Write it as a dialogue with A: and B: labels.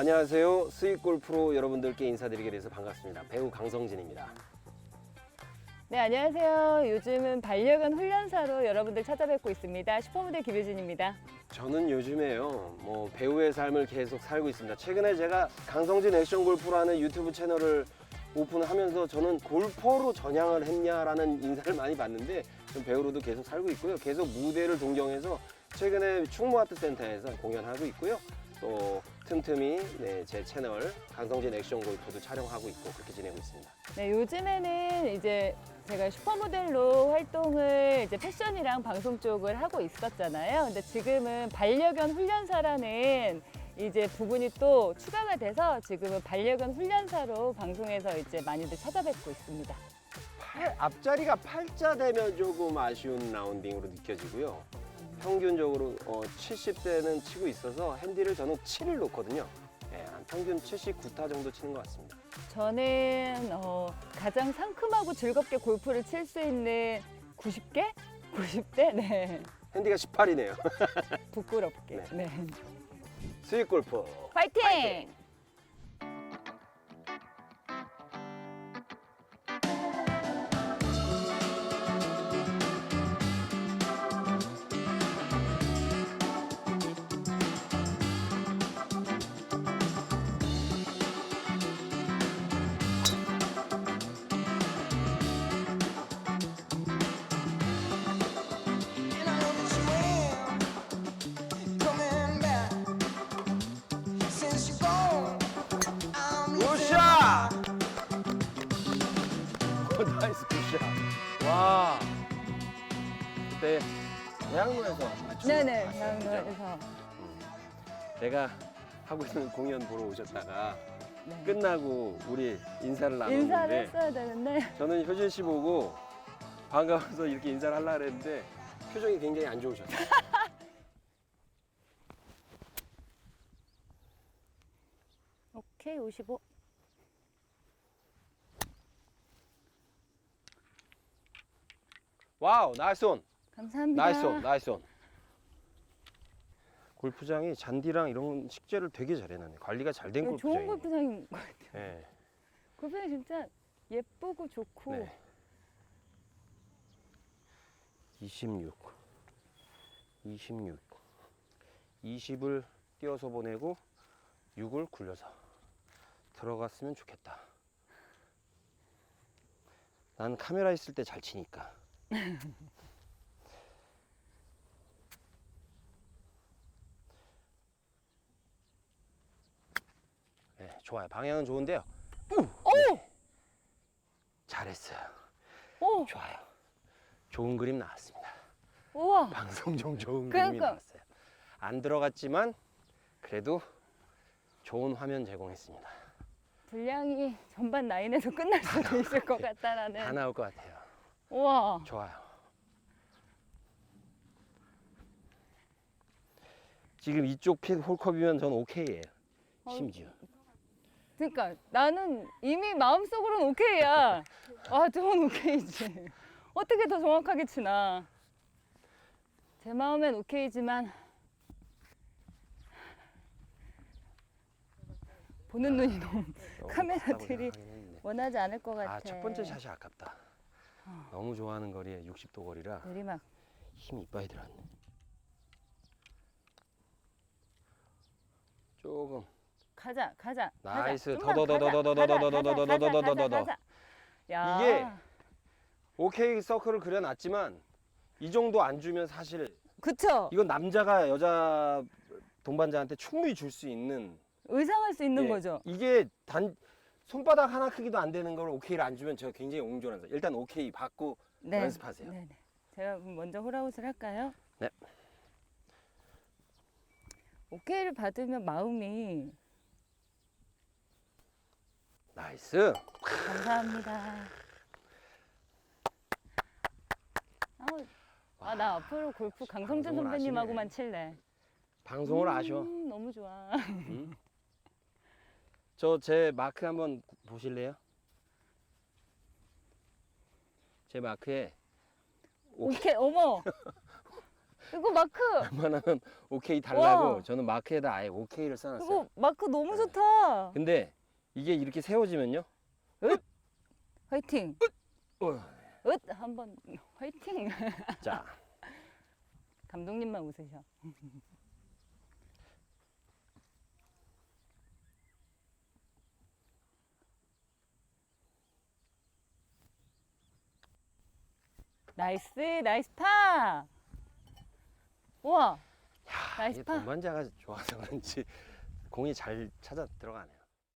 A: 안녕하세요. 스윗 골프로 여러분들께 인사드리게 돼서 반갑습니다. 배우 강성진입니다.
B: 네, 안녕하세요. 요즘은 반려견 훈련사로 여러분들 찾아뵙고 있습니다. 슈퍼모델 김효진입니다.
A: 저는 요즘에요, 뭐 배우의 삶을 계속 살고 있습니다. 최근에 제가 강성진 액션 골프라는 유튜브 채널을 오픈하면서 저는 골퍼로 전향을 했냐라는 인사를 많이 받는데 좀 배우로도 계속 살고 있고요. 계속 무대를 동경해서 최근에 충무아트 센터에서 공연하고 있고요. 또 틈틈이 네, 제 채널 강성진 액션 골프도 촬영하고 있고 그렇게 지내고 있습니다.
B: 네, 요즘에는 이제 제가 슈퍼모델로 활동을 이제 패션이랑 방송 쪽을 하고 있었잖아요. 근데 지금은 반려견 훈련사라는 이제 부분이 또 추가가 돼서 지금은 반려견 훈련사로 방송에서 이제 많이들 찾아뵙고 있습니다.
A: 팔- 앞자리가 팔자 되면 조금 아쉬운 라운딩으로 느껴지고요. 평균적으로 어, 70대는 치고 있어서 핸디를 저는 7을 놓거든요. 예, 한 평균 79타 정도 치는 것 같습니다.
B: 저는 어, 가장 상큼하고 즐겁게 골프를 칠 수 있는 90개? 90대? 네.
A: 핸디가 18이네요.
B: 부끄럽게.
A: 네.
B: 네.
A: 스윗 골프.
B: 파이팅!
C: And
A: 굿샷. 와. 그때 대학로에서
B: 네네.
A: 봤어요,
B: 대학로에서.
A: 그죠? 내가 하고 있는 공연 보러 오셨다가
B: 네.
A: 끝나고 우리 인사를 나눴는데
B: 인사를 했어야 되는데
A: 저는 효진 씨 보고 반가워서 이렇게 인사를 하려고 그랬는데 표정이 굉장히 안 좋으셨어요.
B: 오케이 55
A: 와우, 나이스 온.
B: 감사합니다.
A: 나이스 온, 나이스 온. 골프장이 잔디랑 이런 식재를 되게 잘해놨네. 관리가 잘된
B: 이거
A: 골프장이.
B: 좋은 골프장인 것 같아요.
A: 예.
B: 골프장이 진짜 예쁘고 좋고
A: 네. 26. 26. 20을 띄어서 보내고 6을 굴려서 들어갔으면 좋겠다. 난 카메라 있을 때 잘 치니까. 네, 좋아요. 방향은 좋은데요. 오! 잘했어요.
B: 오!
A: 좋아요. 좋은 그림 나왔습니다.
B: 우와!
A: 방송 중 좋은 그림이
B: 그러니까.
A: 나왔어요. 안 들어갔지만 그래도 좋은 화면 제공했습니다.
B: 분량이 전반 라인에서 끝날 수도 있을 것 같다라는
A: 다 나올 것 같아요.
B: 우와!
A: 좋아요. 지금 이쪽 핏 홀컵이면 전 오케이예요.
B: 어,
A: 심지어.
B: 그러니까 나는 이미 마음속으로는 오케이야. 아, 저건 오케이지. 어떻게 더 정확하게 치나. 제 마음엔 오케이지만 보는 눈이 너무
A: 너무
B: 카메라들이. 원하지 않을 것 같아.
A: 아, 첫 번째 샷이 아깝다. 너무 좋아하는 거리에 60도 거리라
B: 내리막.
A: 힘이 이빨에 들어왔네. 조금
B: 가자, 가자.
A: 나이스. 더더 더더더더더더더더더더더더 이게 오케이 서클을 그려놨지만 이 정도 안 주면 사실
B: 그쵸.
A: 이건 남자가 여자 동반자한테 충분히 줄 수 있는
B: 의상할 수 있는
A: 예,
B: 거죠.
A: 이게 단 손바닥 하나 크기도 안 되는 걸 오케이를 안 주면 제가 굉장히 사람. 일단 오케이 받고 연습하세요.
B: 네, 네. 제가 먼저 홀아웃을 할까요?
A: 네.
B: 오케이를 받으면 마음이
A: 나이스.
B: 감사합니다. 아우, 아, 나 앞으로 골프 강성준
A: 방송을
B: 선배님하고만. 칠래.
A: 방송을 아셔.
B: 음, 너무 좋아.
A: 저 제 마크 한번 보실래요? 제 마크에
B: 오케이, 어머. 이거 마크.
A: 웬만하면 오케이 달라고
B: 와.
A: 저는 마크에다 아예 오케이를 써놨어요.
B: 이거 마크 너무 좋다.
A: 근데 이게 이렇게 세워지면요.
B: 화이팅.
A: 어,
B: 으 한번 화이팅.
A: 자,
B: 감독님만 웃으셔. 나이스 나이스 파. 우와.
A: 야,
B: 나이스 파.
A: 동반자가 좋아서 그런지 공이 잘 찾아 들어가네요.